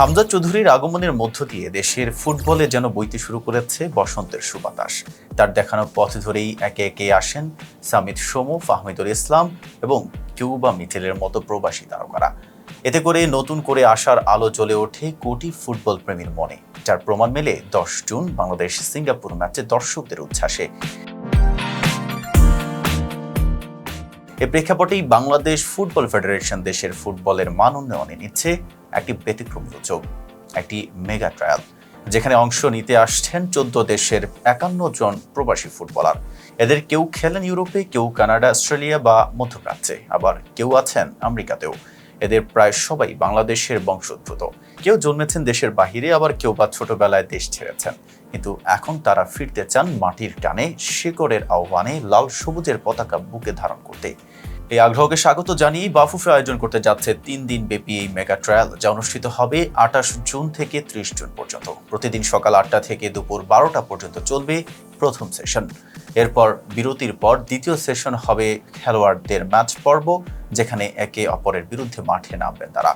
হামজা চৌধুরীর আগমনের মধ্য দিয়ে দেশের ফুটবলে যেন বইতে শুরু করেছে বসন্তের সুবাতাস। তার দেখানো পথ ধরেই একে একে আসেন সামিদ সোমু, ফাহমিদুল ইসলাম এবং কিউবা মিথেলের মতো প্রবাসী তারকারা। এতে করে নতুন করে আসার আলো জ্বলে ওঠে কোটি ফুটবল প্রেমীর মনে, যার প্রমাণ মেলে দশ জুন বাংলাদেশ সিঙ্গাপুর ম্যাচে দর্শকদের উচ্ছ্বাসে। এ প্রেক্ষাপটেই বাংলাদেশ ফুটবল ফেডারেশন দেশের ফুটবলের মান উন্নয়নে নিচ্ছে একটি ব্যতিক্রম সুযোগ একটি মেগা ট্রায়াল, যেখানে অংশ নিতে আসছেন চোদ্দ দেশের একান্ন জন প্রবাসী ফুটবলার। এদের কেউ খেলেন ইউরোপে, কেউ কানাডা, অস্ট্রেলিয়া বা মধ্যপ্রাচ্যে। আবার কেউ আছেন আমেরিকাতেও। এদের প্রায় সবাই বাংলাদেশের বংশোদ্ভূত। কেউ জন্মেছেন দেশের বাহিরে, আবার কেউ বা ছোটবেলায় দেশ ছেড়েছেন। কিন্তু এখন তারা ফিরতে চান মাটির টানে, শিকড়ের আহ্বানে, লাল সবুজের পতাকা বুকে ধারণ করতে। এই আগ্রহকে স্বাগত জানিয়ে বাফুফে আয়োজন করতে যাচ্ছে তিন দিন ব্যাপী এই মেগা ট্রায়াল, যা অনুষ্ঠিত হবে আঠাশ জুন থেকে ত্রিশ জুন পর্যন্ত। প্রতিদিন সকাল আটটা থেকে দুপুর বারোটা পর্যন্ত চলবে প্রথম সেশন। এরপর বিরতির পর দ্বিতীয় সেশন হবে খেলোয়াড়দের ম্যাচ পর্ব। যেখানে একে অপরের বিরুদ্ধে মাঠে নামবেন তারা।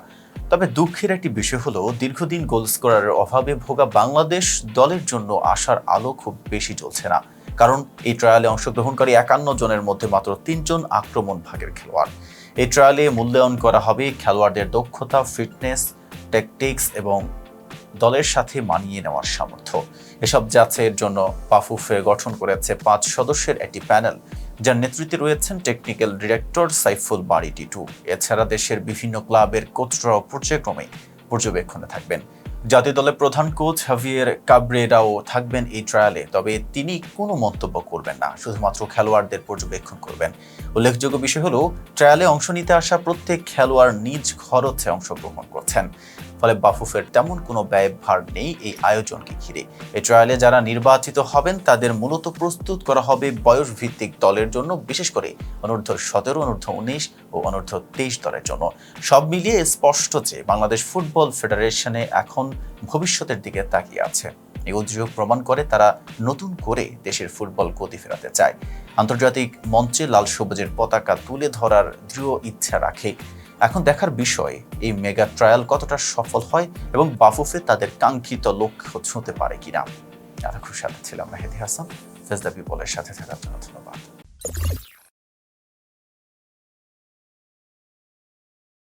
তবে দুঃখের একটি বিষয় হলো, দীর্ঘদিন গোল স্কোরারের অভাবে ভোগা বাংলাদেশ দলের জন্য আসার আলো খুব বেশি জ্বলছে না। কারণ এই ট্রায়ালে অংশগ্রহণকারী একান্ন জনের মধ্যে মাত্র তিনজন আক্রমণ ভাগের খেলোয়াড়। এই ট্রায়ালে মূল্যায়ন করা হবে খেলোয়াড়দের দক্ষতা ফিটনেস ট্যাকটিক্স এবং দলের সাথে মানিয়ে নেওয়ার সামর্থ্য। এসব যাচাইয়ের জন্য পাফুফে গঠন করেছে পাঁচ সদস্যের একটি প্যানেল যার নেতৃত্বে রয়েছেন টেকনিক্যাল ডিরেক্টর সাইফুল বাড়ি টিটু। এছাড়া দেশের বিভিন্ন ক্লাবের কোচরাও পর্যায়ক্রমে পর্যবেক্ষণে থাকবেন। জাতীয় দলের প্রধান কোচ হাভিয়ের কাবরেরাও থাকবেন এই ট্রায়ালে তবে তিনি কোনো মন্তব্য করবেন না, শুধুমাত্র খেলোয়াড়দের পর্যবেক্ষণ করবেন। উল্লেখযোগ্য বিষয় হলো ট্রায়ালে অংশ নিতে আসা প্রত্যেক খেলোয়াড় নিজ খরচে অংশগ্রহণ করছেন। ফলে বাফুফের তেমন কোনো ব্যয়ভার নেই এই আয়োজনকে ঘিরে। এই ট্রায়ালে যারা নির্বাচিত হবেন, তাদের মূলত প্রস্তুত করা হবে বয়স ভিত্তিক দলের জন্য, বিশেষ করে অনূর্ধ্ব সতেরো, অনূর্ধ্ব উনিশ ও অনূর্ধ্ব তেইশ দলের জন্য। সব মিলিয়ে স্পষ্ট যে বাংলাদেশ ফুটবল ফেডারেশনে এখন ভবিষ্যতের দিকে তাকিয়ে আছে। এই উদ্যোগ প্রমাণ করে তারা নতুন করে দেশের ফুটবল গতি ফেরাতে চায়। আন্তর্জাতিক মঞ্চে লাল সবুজের পতাকা তুলে ধরার দৃঢ় ইচ্ছা রাখে। এখন দেখার বিষয়, এই মেগা ট্রায়াল কতটা সফল হয় এবং বাফুফে তাদের কাঙ্ক্ষিত লক্ষ্য ছুঁতে পারে কিনা। এত খুশি ছিলাম মেহেদি হাসান। ফেজদা বলের সাথে থাকার জন্য ধন্যবাদ।